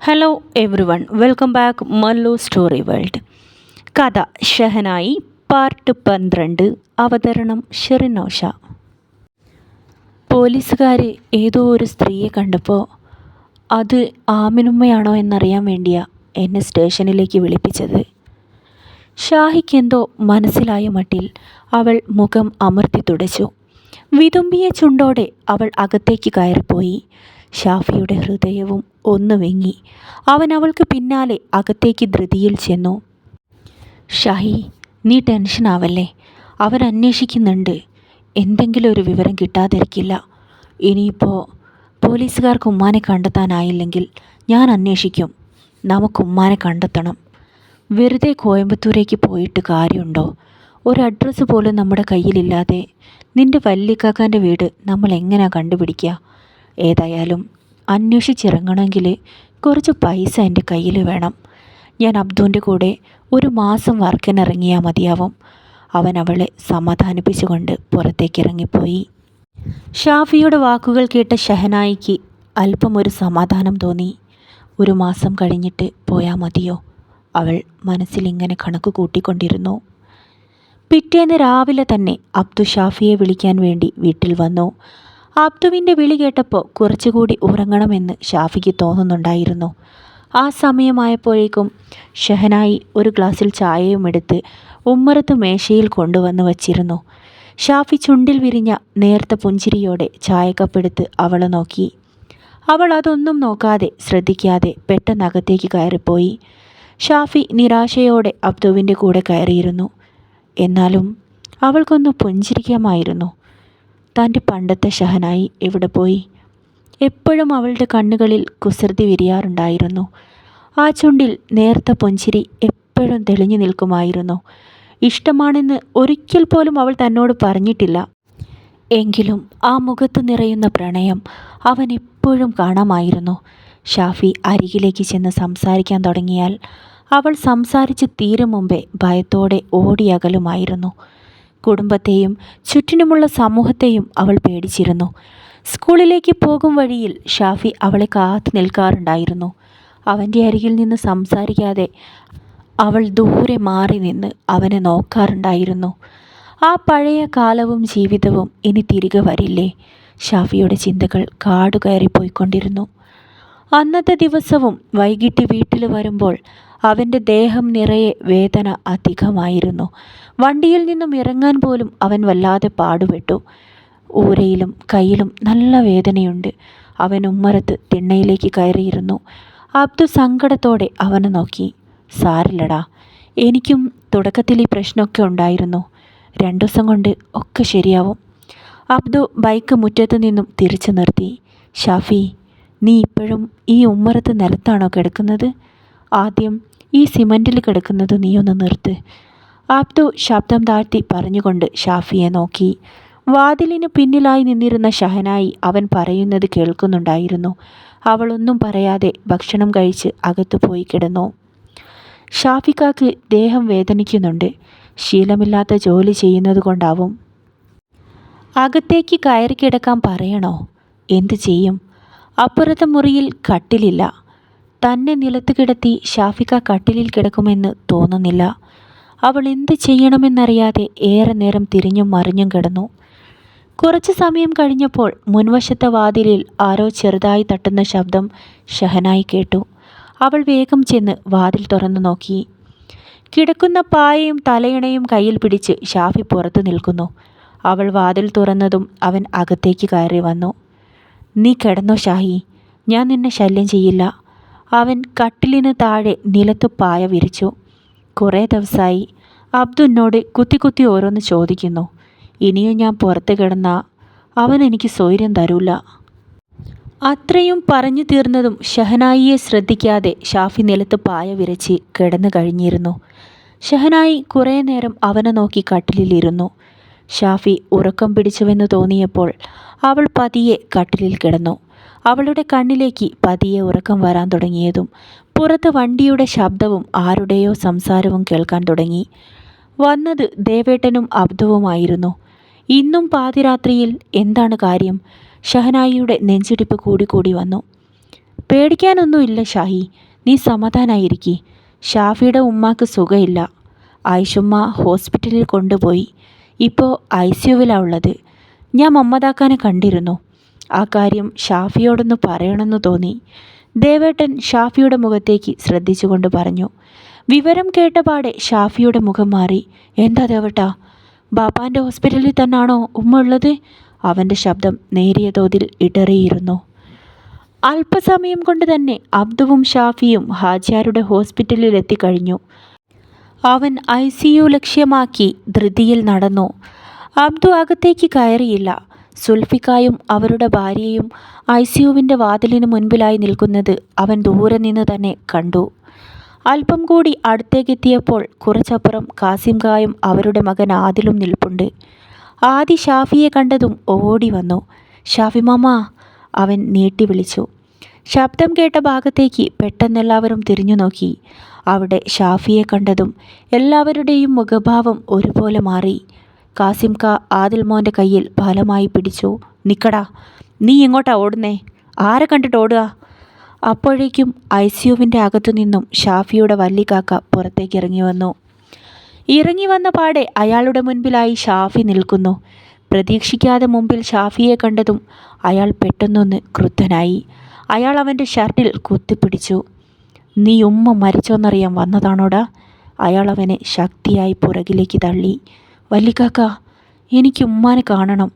Hello everyone welcome back Mallu story world കഥ ഷഹനായി part പന്ത്രണ്ട് അവതരണം ഷെറിനോഷ. പോലീസുകാർ ഏതോ ഒരു സ്ത്രീയെ കണ്ടപ്പോൾ അത് ആമിനുമ്മയാണോ എന്നറിയാൻ വേണ്ടിയാ എന്നെ സ്റ്റേഷനിലേക്ക് വിളിപ്പിച്ചത്. ഷാഹിക്കെന്തോ മനസ്സിലായ മട്ടിൽ അവൾ മുഖം അമർത്തി തുടച്ചു. വിതുമ്പിയ ചുണ്ടോടെ അവൾ അകത്തേക്ക് കയറിപ്പോയി. ഷാഫിയുടെ ഹൃദയവും ഒന്ന് വെങ്ങി. അവൻ അവൾക്ക് പിന്നാലെ അകത്തേക്ക് ധൃതിയിൽ ചെന്നു. ഷാഹി നീ ടെൻഷൻ ആവല്ലേ? അവരന്വേഷിക്കുന്നുണ്ട് എന്തെങ്കിലും ഒരു വിവരം കിട്ടാതിരിക്കില്ല. ഇനിയിപ്പോൾ പോലീസുകാർക്ക് ഉമ്മാനെ കണ്ടെത്താനായില്ലെങ്കിൽ ഞാൻ അന്വേഷിക്കും. നമുക്ക് ഉമ്മാനെ കണ്ടെത്തണം. വെറുതെ കോയമ്പത്തൂരേക്ക് പോയിട്ട് കാര്യമുണ്ടോ? ഒരു അഡ്രസ്സ് പോലും നമ്മുടെ കയ്യിലില്ലാതെ നിന്റെ വല്യക്കാക്കാന്റെ വീട് നമ്മൾ എങ്ങനെയാണ് കണ്ടുപിടിക്കുക? ഏതായാലും അന്വേഷിച്ചിറങ്ങണമെങ്കിൽ കുറച്ച് പൈസ എന്റെ കയ്യിൽ വേണം. ഞാൻ അബ്ദുവിന്റെ കൂടെ ഒരു മാസം വർക്കിനിറങ്ങിയാൽ മതിയാവും. അവൻ അവളെ സമാധാനിപ്പിച്ചുകൊണ്ട് പുറത്തേക്ക് ഇറങ്ങിപ്പോയി ഷാഫിയുടെ വാക്കുകൾ കേട്ട ഷഹനായിക്ക് അല്പം ഒരു സമാധാനം തോന്നി. ഒരു മാസം കഴിഞ്ഞിട്ട് പോയാൽ മതിയോ? അവൾ മനസ്സിലിങ്ങനെ കണക്ക് കൂട്ടിക്കൊണ്ടിരുന്നു. പിറ്റേന്ന് രാവിലെ തന്നെ അബ്ദു ഷാഫിയെ വിളിക്കാൻ വേണ്ടി വീട്ടിൽ വന്നു. അബ്ദുവിന്റെ വിളി കേട്ടപ്പോൾ കുറച്ചുകൂടി ഉറങ്ങണമെന്ന് ഷാഫിക്ക് തോന്നുന്നുണ്ടായിരുന്നു. ആ സമയമായപ്പോഴേക്കും ഷഹനായി ഒരു ഗ്ലാസ്സിൽ ചായയും എടുത്ത് ഉമ്മറത്ത് മേശയിൽ കൊണ്ടുവന്ന് വച്ചിരുന്നു. ഷാഫി ചുണ്ടിൽ വിരിഞ്ഞ നേർത്ത പുഞ്ചിരിയോടെ ചായക്കപ്പെടുത്ത് അവളെ നോക്കി. അവൾ അതൊന്നും നോക്കാതെ ശ്രദ്ധിക്കാതെ പെട്ടെന്ന് അകത്തേക്ക് കയറിപ്പോയി. ഷാഫി നിരാശയോടെ അബ്ദുവിന്റെ കൂടെ കയറിയിരുന്നു. എന്നാലും അവൾക്കൊന്ന് പുഞ്ചിരിക്കാമായിരുന്നു. തന്റെ പണ്ടത്തെ ഷഹനായി എവിടെ പോയി? എപ്പോഴും അവളുടെ കണ്ണുകളിൽ കുസൃതി വിരിയാറുണ്ടായിരുന്നു. ആ ചുണ്ടിൽ നേർത്ത പൊഞ്ചിരി എപ്പോഴും തെളിഞ്ഞു നിൽക്കുമായിരുന്നു. ഇഷ്ടമാണെന്ന് ഒരിക്കൽ പോലും അവൾ തന്നോട് പറഞ്ഞിട്ടില്ല. എങ്കിലും ആ മുഖത്ത് നിറയുന്ന പ്രണയം അവൻ എപ്പോഴും കാണാമായിരുന്നു. ഷാഫി അരികിലേക്ക് ചെന്ന് സംസാരിക്കാൻ തുടങ്ങിയാൽ അവൾ സംസാരിച്ച് തീരും മുമ്പേ ഭയത്തോടെ ഓടിയകലുമായിരുന്നു. കുടുംബത്തെയും ചുറ്റിനുമുള്ള സമൂഹത്തെയും അവൾ പേടിച്ചിരുന്നു. സ്കൂളിലേക്ക് പോകും വഴിയിൽ ഷാഫി അവളെ കാത്തു നിൽക്കാറുണ്ടായിരുന്നു. അവന്റെ അരികിൽ നിന്ന് സംസാരിക്കാതെ അവൾ ദൂരെ മാറി നിന്ന് അവനെ നോക്കാറുണ്ടായിരുന്നു. ആ പഴയ കാലവും ജീവിതവും ഇനി തിരികെ വരില്ലേ? ഷാഫിയുടെ ചിന്തകൾ കാടുകയറിപ്പോയിക്കൊണ്ടിരുന്നു. അന്നത്തെ ദിവസവും വൈകിട്ട് വീട്ടിൽ വരുമ്പോൾ അവന്റെ ദേഹം നിറയെ വേദന അധികമായിരുന്നു. വണ്ടിയിൽ നിന്നും ഇറങ്ങാൻ പോലും അവൻ വല്ലാതെ പാടുപെട്ടു. ഊരയിലും കയ്യിലും നല്ല വേദനയുണ്ട്. അവൻ ഉമ്മറത്ത് തിണ്ണയിലേക്ക് കയറിയിരുന്നു. അബ്ദു സങ്കടത്തോടെ അവനെ നോക്കി. സാരില്ലടാ എനിക്കും തുടക്കത്തിൽ ഈ പ്രശ്നമൊക്കെ ഉണ്ടായിരുന്നു. രണ്ടു ദിവസം കൊണ്ട് ഒക്കെ ശരിയാവും. അബ്ദു ബൈക്ക് മുറ്റത്ത് നിന്നും തിരിച്ചു നിർത്തി. ഷാഫി നീ ഇപ്പോഴും ഈ ഉമ്മറത്ത് നിലത്താണോ കിടക്കുന്നത്? ആദ്യം ഈ സിമന്റിൽ കിടക്കുന്നത് നീ ഒന്ന് നിർത്ത്. ആപ്തു ശബ്ദം താഴ്ത്തി പറഞ്ഞുകൊണ്ട് ഷാഫിയെ നോക്കി. വാതിലിന് പിന്നിലായി നിന്നിരുന്ന ഷഹനായി അവൻ പറയുന്നത് കേൾക്കുന്നുണ്ടായിരുന്നു. അവളൊന്നും പറയാതെ ഭക്ഷണം കഴിച്ച് അകത്തു പോയി കിടന്നു. ഷാഫിക്കാക്ക് ദേഹം വേദനിക്കുന്നുണ്ട്. ശീലമില്ലാത്ത ജോലി ചെയ്യുന്നത് കൊണ്ടാവും. അകത്തേക്ക് കയറി കിടക്കാൻ പറയണോ? എന്തു ചെയ്യും? അപ്പുറത്തെ മുറിയിൽ കട്ടിലില്ല. തന്നെ നിലത്ത് കിടത്തി ഷാഫിക്ക കട്ടിലിൽ കിടക്കുമെന്ന് തോന്നുന്നില്ല. അവൾ എന്ത് ചെയ്യണമെന്നറിയാതെ ഏറെ നേരം തിരിഞ്ഞും മറിഞ്ഞും കിടന്നു. കുറച്ച് സമയം കഴിഞ്ഞപ്പോൾ മുൻവശത്തെ വാതിലിൽ ആരോ ചെറുതായി തട്ടുന്ന ശബ്ദം ഷഹനായി കേട്ടു. അവൾ വേഗം ചെന്ന് വാതിൽ തുറന്നു നോക്കി. കിടക്കുന്ന പായയും തലയിണയും കയ്യിൽ പിടിച്ച് ഷാഫി പുറത്തു നിൽക്കുന്നു. അവൾ വാതിൽ തുറന്നതും അവൻ അകത്തേക്ക് കയറി വന്നു. നീ കിടന്നോ ഷാഹി. ഞാൻ നിന്നെ ശല്യം ചെയ്യില്ല. അവൻ കട്ടിലിന് താഴെ നിലത്ത് പായ വിരിച്ചു. കുറേ ദിവസമായി അബ്ദു എന്നോട് കുത്തി കുത്തി ഓരോന്ന് ചോദിക്കുന്നു. ഇനിയും ഞാൻ പുറത്ത് കിടന്ന? അവൻ എനിക്ക് സ്വൈര്യം തരൂല. അത്രയും പറഞ്ഞു തീർന്നതും ഷഹനായിയെ ശ്രദ്ധിക്കാതെ ഷാഫി നിലത്ത് പായ വിരച്ച് കിടന്നു കഴിഞ്ഞിരുന്നു. ഷഹനായി കുറേ നേരം അവനെ നോക്കി കട്ടിലിലിരുന്നു. ഷാഫി ഉറക്കം പിടിച്ചുവെന്ന് തോന്നിയപ്പോൾ അവൾ പതിയെ കട്ടിലിൽ കിടന്നു. അവളുടെ കണ്ണിലേക്ക് പതിയെ ഉറക്കം വരാൻ തുടങ്ങിയതും പുറത്ത് വണ്ടിയുടെ ശബ്ദവും ആരുടെയോ സംസാരവും കേൾക്കാൻ തുടങ്ങി. വന്നത് ദേവേട്ടനും അബ്ദുവുമായിരുന്നു. ഇന്നും പാതിരാത്രിയിൽ എന്താണ് കാര്യം? ഷഹനായിയുടെ നെഞ്ചിടിപ്പ് കൂടിക്കൂടി വന്നു. പേടിക്കാനൊന്നുമില്ല ഷാഹി നീ സമാധാനായിരിക്കി. ഷാഫിയുടെ ഉമ്മാക്ക് സുഖമില്ല ആയിഷുമ്മ ഹോസ്പിറ്റലിൽ കൊണ്ടുപോയി. ഇപ്പോൾ ഐ സിയുവിലാണ് ഉള്ളത്. ഞാൻ മമ്മദാക്കാനെ കണ്ടിരുന്നു. ആ കാര്യം ഷാഫിയോടൊന്ന് പറയണമെന്ന് തോന്നി. ദേവേട്ടൻ ഷാഫിയുടെ മുഖത്തേക്ക് ശ്രദ്ധിച്ചുകൊണ്ട് പറഞ്ഞു വിവരം കേട്ടപാടെ ഷാഫിയുടെ മുഖം മാറി. എന്താ ദേവട്ടാ? ബാപ്പാന്റെ ഹോസ്പിറ്റലിൽ തന്നാണോ ഉമ്മ ഉള്ളത്? അവന്റെ ശബ്ദം നേരിയ തോതിൽ ഇടറിയിരുന്നു. അല്പസമയം കൊണ്ട് തന്നെ അബ്ദുവും ഷാഫിയും ഹാജിയാരുടെ ഹോസ്പിറ്റലിൽ എത്തിക്കഴിഞ്ഞു. അവൻ ഐ സി യു ലക്ഷ്യമാക്കി ധൃതിയിൽ നടന്നു. അബ്ദു അകത്തേക്ക് കയറിയില്ല. സുൽഫിക്കായും അവരുടെ ഭാര്യയും ഐ സിയുവിന്റെ വാതിലിന് മുൻപിലായി നിൽക്കുന്നത് അവൻ ദൂരെ നിന്ന് തന്നെ കണ്ടു. അല്പം കൂടി അടുത്തേക്കെത്തിയപ്പോൾ കുറച്ചപ്പുറം കാസിം കായും അവരുടെ മകൻ ആദിലും നിൽപ്പുണ്ട്. ആദി ഷാഫിയെ കണ്ടതും ഓടി വന്നു. ഷാഫി മാമ അവൻ നീട്ടി വിളിച്ചു. ശബ്ദം കേട്ട ഭാഗത്തേക്ക് പെട്ടെന്നെല്ലാവരും തിരിഞ്ഞു നോക്കി. അവിടെ ഷാഫിയെ കണ്ടതും എല്ലാവരുടെയും മുഖഭാവം ഒരുപോലെ മാറി. കാസിം ക ആദിൽ മോന്റെ കയ്യിൽ ബലമായി പിടിച്ചു. നിക്കടാ നീ എങ്ങോട്ടാ ഓടുന്നേ? ആരെ കണ്ടിട്ട് ഓടുക? അപ്പോഴേക്കും ഐ സിയുവിന്റെ അകത്തു നിന്നും ഷാഫിയുടെ വല്ലിക്കാക്ക പുറത്തേക്ക് ഇറങ്ങി വന്നു. ഇറങ്ങി വന്ന പാടെ അയാളുടെ മുൻപിലായി ഷാഫി നിൽക്കുന്നു. പ്രതീക്ഷിക്കാതെ മുമ്പിൽ ഷാഫിയെ കണ്ടതും അയാൾ പെട്ടെന്നൊന്ന് ക്രുദ്ധനായി. അയാൾ അവന്റെ ഷർട്ടിൽ കുത്തിപ്പിടിച്ചു. നീ ഉമ്മ മരിച്ചോന്നറിയാൻ വന്നതാണോടാ? അയാൾ അവനെ ശക്തിയായി പുറകിലേക്ക് തള്ളി. വല്ലിക്കാക്ക എനിക്ക് ഉമ്മാനെ കാണണം.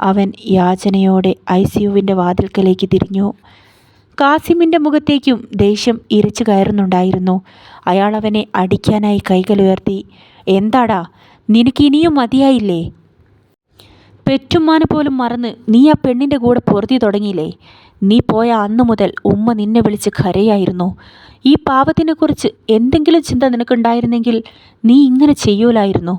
അവൻ യാചനയോടെ ഐ സിയുവിന്റെ വാതിൽക്കലേക്ക് തിരിഞ്ഞു. കാസിമിന്റെ മുഖത്തേക്കും ദേഷ്യം ഇരച്ചു കയറുന്നുണ്ടായിരുന്നു. അയാൾ അവനെ അടിക്കാനായി കൈകൾ ഉയർത്തി എന്താടാ നിനക്ക് ഇനിയും മതിയായില്ലേ? പെറ്റുമ്മാനെ പോലും മറന്ന് നീ ആ പെണ്ണിന്റെ കൂടെ പൊറുതി തുടങ്ങിയില്ലേ? നീ പോയ അന്നു മുതൽ ഉമ്മ നിന്നെ വിളിച്ച് കരയായിരുന്നു. ഈ പാവത്തിനെക്കുറിച്ച് എന്തെങ്കിലും ചിന്ത നിനക്കുണ്ടായിരുന്നെങ്കിൽ നീ ഇങ്ങനെ ചെയ്യൂലായിരുന്നു.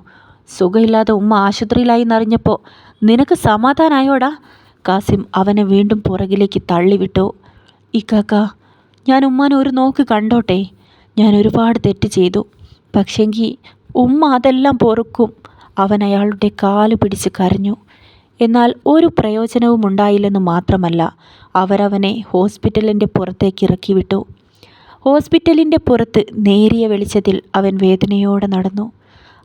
സുഖമില്ലാതെ ഉമ്മ ആശുപത്രിയിലായി എന്നറിഞ്ഞപ്പോൾ നിനക്ക് സമാധാനായോടാ? കാസിം അവനെ വീണ്ടും പുറകിലേക്ക് തള്ളിവിട്ടു. ഇക്കാക്ക ഞാൻ ഉമ്മാനെ ഒരു നോക്ക് കണ്ടോട്ടെ? ഞാൻ ഒരുപാട് തെറ്റ് ചെയ്തു. പക്ഷെങ്കിൽ ഉമ്മ അതെല്ലാം പൊറുക്കും. അവൻ അയാളുടെ കാൽ പിടിച്ച് കരഞ്ഞു. എന്നാൽ ഒരു പ്രയോജനവും ഉണ്ടായില്ലെന്ന് മാത്രമല്ല അവരവനെ ഹോസ്പിറ്റലിന്റെ പുറത്തേക്ക് ഇറക്കി വിട്ടു ഹോസ്പിറ്റലിന്റെ പുറത്ത് നേരിയ വെളിച്ചത്തിൽ അവൻ വേദനയോടെ നടന്നു.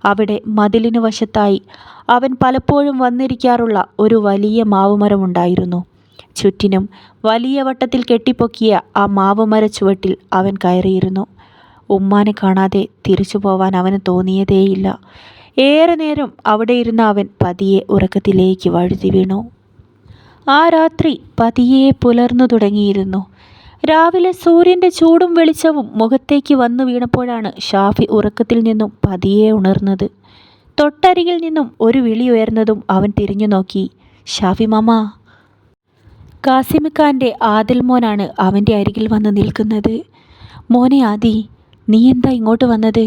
അവിടെ മതിലിനു വശത്തായി അവൻ പലപ്പോഴും വന്നിരിക്കാറുള്ള ഒരു വലിയ മാവുമരമുണ്ടായിരുന്നു. ചുറ്റിനും വലിയ വട്ടത്തിൽ കെട്ടിപ്പൊക്കിയ ആ മാവുമര ചുവട്ടിൽ അവൻ കയറിയിരുന്നു. ഉമ്മാനെ കാണാതെ തിരിച്ചു പോവാൻ അവന് തോന്നിയതേയില്ല. ഏറെ നേരം അവിടെ ഇരുന്ന അവൻ പതിയെ ഉറക്കത്തിലേക്ക് വഴുതി വീണു. ആ രാത്രി പതിയെ പുലർന്നു തുടങ്ങിയിരുന്നു. രാവിലെ സൂര്യന്റെ ചൂടും വെളിച്ചവും മുഖത്തേക്ക് വന്നു വീണപ്പോഴാണ് ഷാഫി ഉറക്കത്തിൽ നിന്നും പതിയെ ഉണർന്നത്. തൊട്ടരികിൽ നിന്നും ഒരു വിളി ഉയർന്നതും അവൻ തിരിഞ്ഞു നോക്കി. ഷാഫി മാമ കാസിമിക്കാന്റെ ആദിൽ മോനാണ് അവന്റെ അരികിൽ വന്ന് നിൽക്കുന്നത്. മോനെ ആദി നീ എന്താ ഇങ്ങോട്ട് വന്നത്?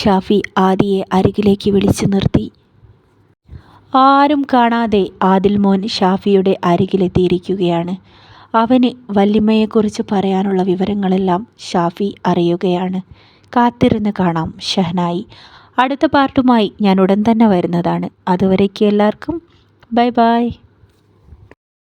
ഷാഫി ആദിയെ അരികിലേക്ക് വിളിച്ചു നിർത്തി. ആരും കാണാതെ ആദിൽ മോൻ ഷാഫിയുടെ അരികിലെത്തിയിരിക്കുകയാണ്. അവന് വല്യമ്മയെക്കുറിച്ച് പറയാനുള്ള വിവരങ്ങളെല്ലാം ഷാഫി അറിയുകയാണ്. കാത്തിരുന്ന് കാണാം ഷഹനായി. അടുത്ത പാർട്ടുമായി ഞാൻ ഉടൻ തന്നെ വരുന്നതാണ്. അതുവരേക്ക് എല്ലാവർക്കും ബൈ ബൈ.